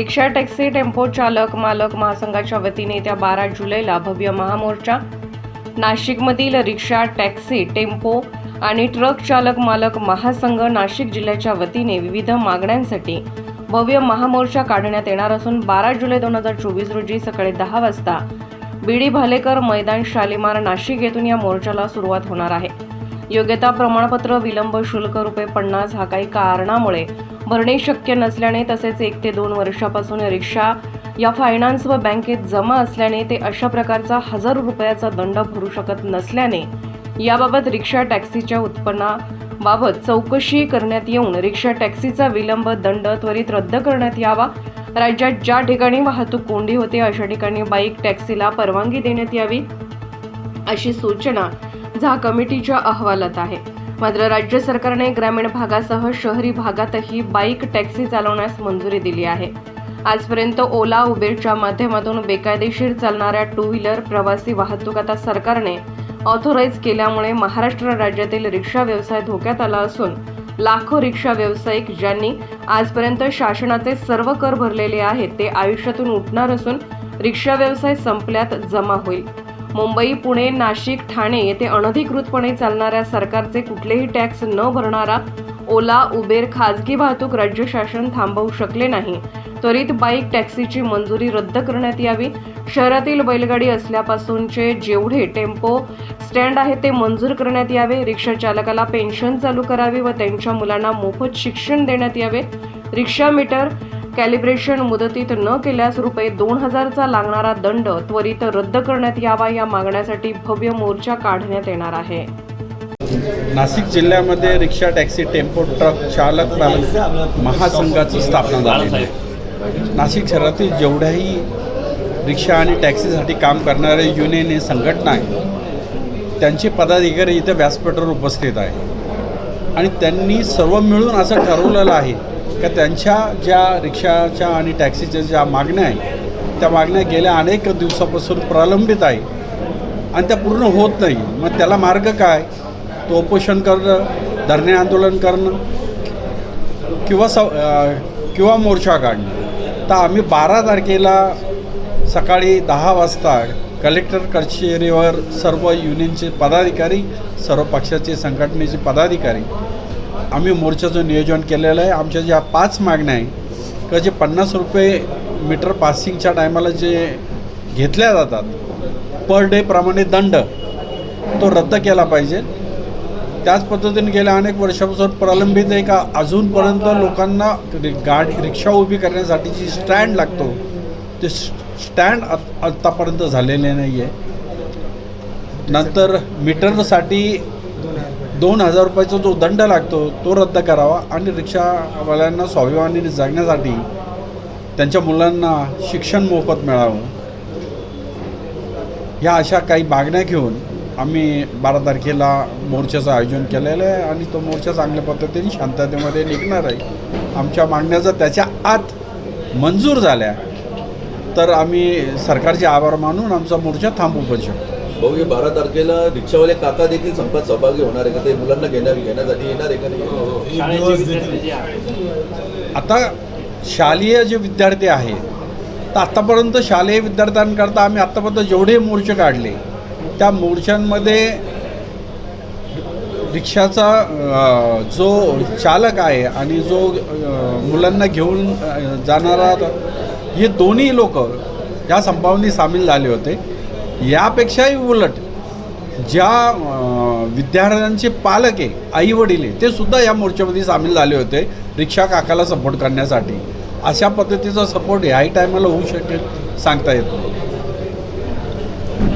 रिक्षा taxi tempo चालक मालक महासंघाच्या वतीने येत्या बारा जुलैला भव्य महामोर्चा नाशिकमधील रिक्षा टॅक्सी टेम्पो आणि ट्रक चालक मालक महासंघ नाशिक जिल्ह्याच्या वतीने विविध मागण्यांसाठी भव्य महामोर्चा काढण्यात येणार असून बारा जुलै दोन हजार चोवीस रोजी सकाळी दहा वाजता बीडी भालेकर मैदान शालिमार नाशिक येथून या मोर्चाला सुरुवात होणार आहे. योग्यता प्रमाणपत्र विलंब शुल्क रुपये पन्नास हा काही कारणामुळे भरणे शक्य नसल्याने तसेच एक ते दोन वर्षापासून रिक्षा या फायनान्स व बँकेत जमा असल्याने ते अशा प्रकारचा हजार रुपयाचा दंड भरू शकत नसल्याने याबाबत रिक्षा टॅक्सीच्या उत्पन्नाबाबत चौकशी करण्यात येऊन रिक्षा टॅक्सीचा विलंब दंड त्वरित रद्द करण्यात यावा. राज्यात ज्या ठिकाणी वाहतूक कोंडी होते अशा ठिकाणी बाईक टॅक्सीला परवानगी देण्यात यावी अशी सूचना झा कमिटीच्या अहवालात आहे. मात्र राज्य सरकारने ग्रामीण भागासह शहरी भागातही बाईक टॅक्सी चालवण्यास मंजुरी दिली आहे. आजपर्यंत ओला उबेरच्या माध्यमातून बेकायदेशीर चालणाऱ्या टू व्हीलर प्रवासी वाहतूक आता सरकारने ऑथोराईज केल्यामुळे महाराष्ट्र राज्यातील रिक्षा व्यवसाय धोक्यात आला असून लाखो रिक्षा व्यावसायिक ज्यांनी आजपर्यंत शासनाचे सर्व कर भरलेले आहेत ते आयुष्यातून उठणार असून रिक्षा व्यवसाय संपल्यात जमा होईल. मुंबई पुणे नाशिक ठाणे येथे अनधिकृतपणे चालणाऱ्या सरकारचे कुठलेही टॅक्स न भरणारा ओला उबेर खाजगी वाहतूक राज्य शासन थांबवू शकले नाही. त्वरित बाईक टॅक्सीची मंजुरी रद्द करण्यात यावी. शहरातील बैलगाडी असल्यापासूनचे जेवढे टेम्पो स्टँड आहे ते मंजूर करण्यात यावे. रिक्षा चालकाला पेन्शन चालू करावी व त्यांच्या मुलांना मोफत शिक्षण देण्यात यावे. रिक्षा मीटर कॅलिब्रेशन मुदतीत न केल्यास रुपये दोन हजारचा लागणारा दंड त्वरित रद्द करण्यात यावा या मागण्यासाठी भव्य मोर्चा काढण्यात येणार आहे. नाशिक जिल्ह्यामध्ये रिक्षा टॅक्सी टेम्पो ट्रक चालक महासंघाची स्थापना झाली आहे. नाशिक शहरातील जेवढ्याही रिक्षा आणि टॅक्सीसाठी काम करणारे युनियन हे संघटना आहे त्यांचे पदाधिकारी इथं व्यासपीठावर उपस्थित आहे आणि त्यांनी सर्व मिळून असं ठरवलेलं आहे का त्यांच्या ज्या रिक्षाच्या आणि टॅक्सीच्या ज्या मागण्या आहे त्या मागण्या गेल्या अनेक दिवसापासून प्रलंबित आहे आणि त्या पूर्ण होत नाही. मग त्याला मार्ग काय? तो उपोषण करणं धरणे आंदोलन करणं किंवा स किंवा मोर्चा काढणं. तर आम्ही बारा तारखेला सकाळी दहा वाजता कलेक्टर कचेरीवर सर्व युनियनचे पदाधिकारी सर्व पक्षाचे संघटनेचे पदाधिकारी आम्ही मोर्चाचं नियोजन केलेलं आहे. आमच्या ज्या पाच मागण्या आहे का जे पन्नास रुपये मीटर पासिंगच्या टायमाला जे घेतल्या जातात पर डे प्रमाणे दंड तो रद्द केला पाहिजे. त्याच पद्धतीने गेल्या अनेक वर्षापासून प्रलंबित आहे का अजूनपर्यंत लोकांना गाडी रिक्षा उभी करण्यासाठी जी स्टँड लागतो ते स्टँड आत्तापर्यंत झालेले नाही आहे नंतर मीटरसाठी दोन हजार रुपयाचा जो दंड लागतो तो रद्द करावा आणि रिक्षावाल्यांना स्वाभिमानीने जगण्यासाठी त्यांच्या मुलांना शिक्षण मोफत मिळावं. ह्या अशा काही मागण्या घेऊन आम्ही बारा तारखेला मोर्चाचं आयोजन केलेलं आहे आणि तो मोर्चा चांगल्या पद्धतीने शांततेमध्ये निघणार आहे. आमच्या मागण्या जर त्याच्या आत मंजूर झाल्या तर आम्ही सरकारचे आभार मानून आमचा मोर्चा थांबू पण शकतो. भाऊ हे बारा तारखेला रिक्षावाले काका देखील संपात सहभागी होणार आहे का? ते मुलांना घेणार घेण्यासाठी येणार आहे का नाही? आता शालेय जे विद्यार्थी आहेत तर आत्तापर्यंत शालेय विद्यार्थ्यांकरता आम्ही आत्तापर्यंत जेवढे मोर्चे काढले त्या मोर्चांमध्ये रिक्षाचा जो चालक आहे आणि जो मुलांना घेऊन जाणारा हे दोन्ही लोक या संपामध्ये सामील झाले होते. यापेक्षाही उलट ज्या विद्यार्थ्यांचे पालक आहे आई वडील आहे ते सुद्धा या मोर्चामध्ये सामील झाले होते रिक्षा काकाला सपोर्ट करण्यासाठी. अशा पद्धतीचा सपोर्ट ह्याही टायमाला होऊ शकेल सांगता येत नाही.